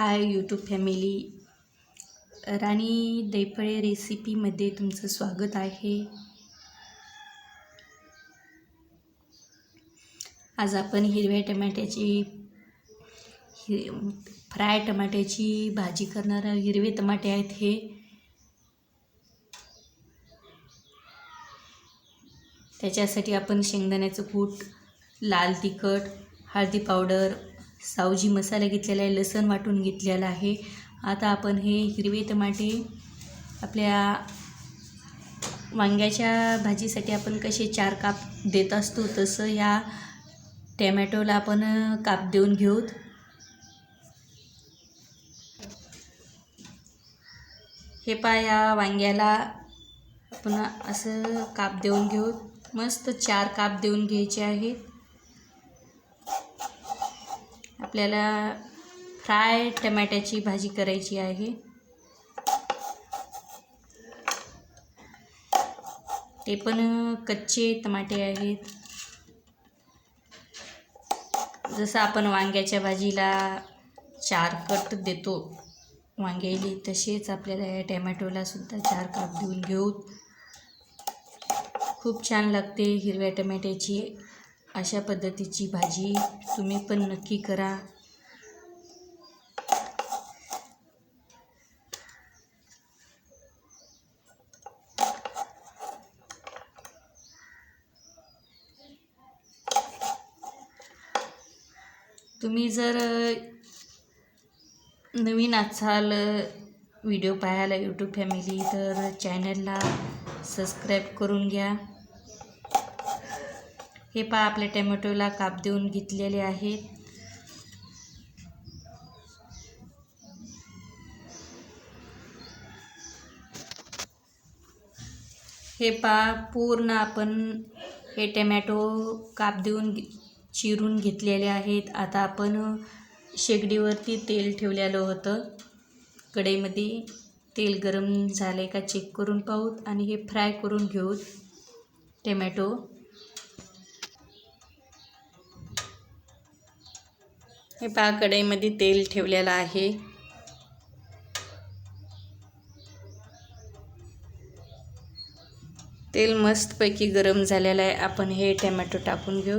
Hi YouTube family राणी दैफळे रेसिपीमध्ये तुमचं स्वागत आहे. आज आपण हिरव्या टमाट्याची हि फ्राय टमाट्याची भाजी करणार हिरवे टमाटे आहेत हे. त्याच्यासाठी आपण शेंगदाण्याचं कूट लाल तिखट हळदी पावडर सावजी मसाला घेतलेला आहे लसण वाटून घेतलेला आहे. आता आपण हे हिरवे टमाटे आपल्या वांग्याच्या भाजीसाठी आपण कसे चार काप देत असतो तसं ह्या टॅमॅटोला आपण काप देऊन घेऊत. हे पा या वांग्याला आपण असं काप देऊन घेऊ मस्त चार काप देऊन घ्यायचे आहेत. आपल्याला फ्राय टमाट्याची भाजी करायची आहे. ते पण कच्चे टमाटे आहेत. जसं आपण वांग्याच्या भाजीला चार कट देतो वांग्याली तसेच आपल्याला या टॅमॅटोला सुद्धा चार कट देऊन घेऊ. खूप छान लागते हिरव्या टमाट्याची अशा पद्धतीची भाजी तुम्ही पण नक्की करा. तुम्ही जर नवीन असाल व्हिडिओ पाहायला यूट्यूब फॅमिली तर चॅनलला सबस्क्राईब करून घ्या. हे पहा आपल्या टमॅटोला काप देऊन घेतलेले आहेत हे पहा पूर्ण आपण हे टमॅटो काप देऊन चिरून घेतलेले आहेत. आता आपण शेगडीवरती तेल ठेवलेलं होतं. कढईमध्ये तेल गरम झाले का चेक करून पाहूत आणि हे फ्राय करून घेऊत टमॅटो. हे पहा कढईमध्ये तेल ठेवलेलं आहे. तेल मस्तपैकी गरम झालेलं आहे. आपण हे टमॅटो टाकून घेऊ.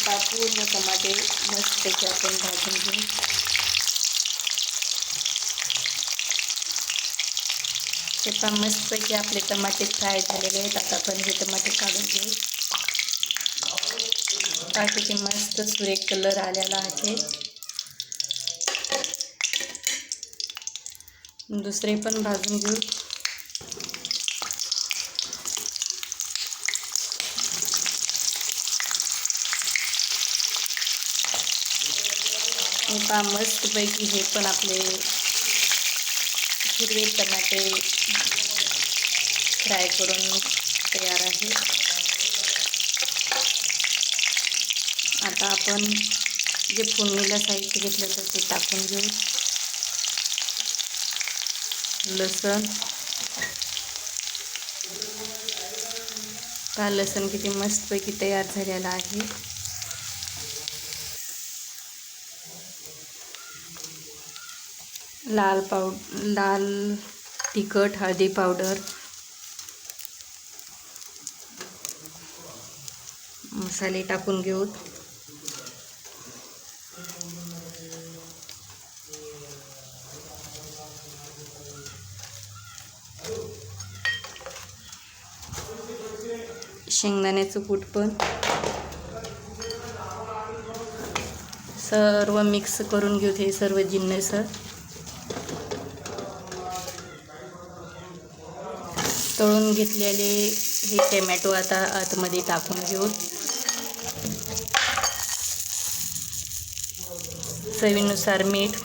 हे पूर्ण टमाटे मस्तपैकी आपण भाजून घेऊ. ते पण मस्तपैकी आपले टमाटे फ्राय झालेले आहेत. आता आपण हे टमाटे काढून घेऊ. टाकीचे मस्त सुरेख कलर आलेला आहे. दुसरे पण भाजून घेऊ. पहा मस्तपैकी हे पण आपले हिरवे टमाटे फ्राय करून तयार आहे. आता आपण जे फोडणीला साहित्य घेतलं तर ते टाकून घेऊ. लसण. पहा लसण किती मस्तपैकी तयार झालेला आहे. लाल पाव लाल तिखट हळदी पावडर मसाले टाकून घेऊ. शेंगदाण्याचं कूट पण सर्व मिक्स करून घेऊ हे सर्व जिन्नसर. तळून घेतलेले हे टमॅटो आता आतमध्ये टाकून घेऊ चवीनुसार मीठ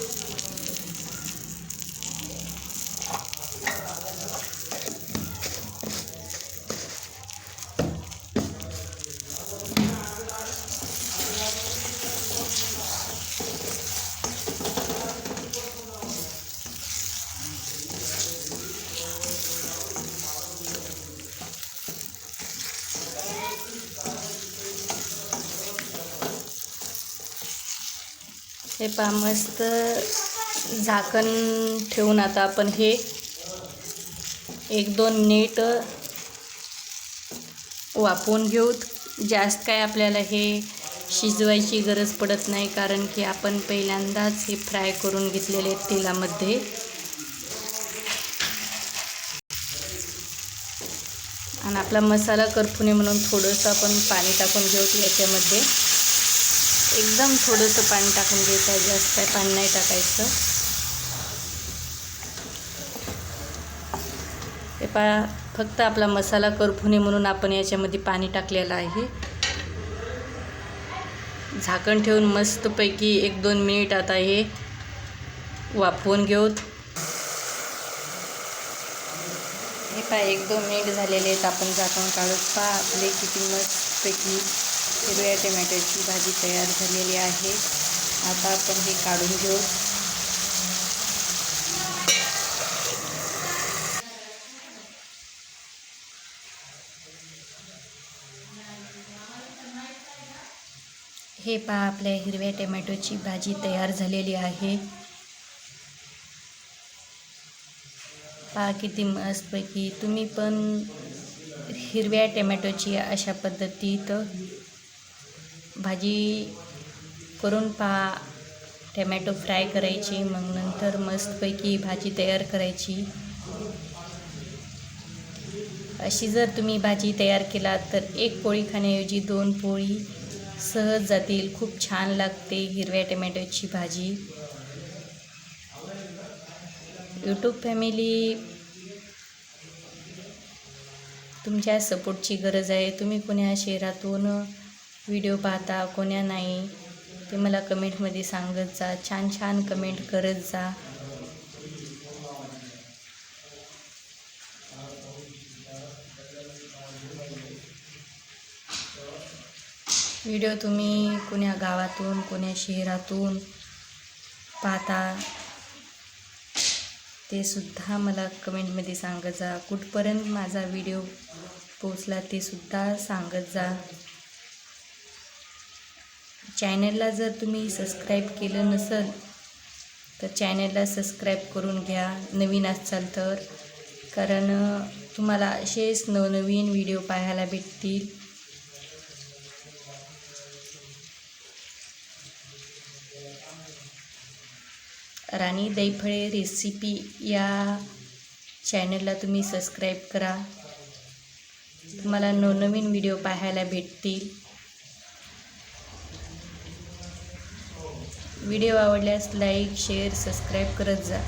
हे पहा मस्त झाकण ठेवून आता आपण हे एक दोन मिनिट वापून घेऊत. जास्त काय आपल्याला हे शिजवायची गरज पडत नाही कारण की आपण पहिल्यांदाच हे फ्राय करून घेतलेले आहेत तेलामध्ये. आणि आपला मसाला करफुने म्हणून थोडंसं आपण पाणी टाकून घेऊत याच्यामध्ये. एकदम थोडंसं पाणी टाकून घ्यायचं आहे जास्त काय पाणी नाही टाकायचं. हे पा फक्त आपला मसाला करपू नये म्हणून आपण याच्यामध्ये पाणी टाकलेलं आहे. झाकण ठेवून मस्तपैकी एक दोन मिनिट आता हे वाफवून घेऊत हे पा एक दोन मिनिट झालेले आहेत आपण झाकण काढत पा आपले किती मस्तपैकी हिरव्या टमॅटोची भाजी तयार झालेली आहे. आता आपण हे काढून घेऊ. हे पहा आपल्या हिरव्या टमॅटोची भाजी तयार झालेली आहे. पहा किती मस्तपैकी. तुम्ही पण हिरव्या टमॅटोची अशा पद्धतीत भाजी करून पहा टमॅटो फ्राय करायची मग नंतर मस्तपैकी भाजी तयार करायची. अशी जर तुम्ही भाजी तयार केला तर एक पोळी खाण्याऐवजी दोन पोळी सहज जातील. खूप छान लागते हिरव्या टमॅटोची भाजी. यूट्यूब फॅमिली तुमच्या सपोर्टची गरज आहे. तुम्ही कुण्या शहरातून व्हिडिओ पाहता कोण्या नाही ते मला कमेंटमध्ये सांगत जा. छान छान कमेंट करत जा. व्हिडिओ तुम्ही कोण्या गावातून कोण्या शहरातून पाहता ते सुद्धा मला कमेंटमध्ये सांगत जा. कुठपर्यंत माझा व्हिडिओ पोचला ते सुद्धा सांगत जा. चॅनलला जर तुम्ही सबस्क्राईब केलं नसेल तर चॅनलला सबस्क्राईब करून घ्या. नवीन असाल तर कारण तुम्हाला असेच नवनवीन व्हिडिओ पाहायला भेटतील. राणी दैफळे रेसिपी या चॅनलला तुम्ही सबस्क्राईब करा. तुम्हाला नवनवीन व्हिडिओ पाहायला भेटतील. व्हिडिओ आवडल्यास लाईक शेअर सबस्क्राईब करत जा.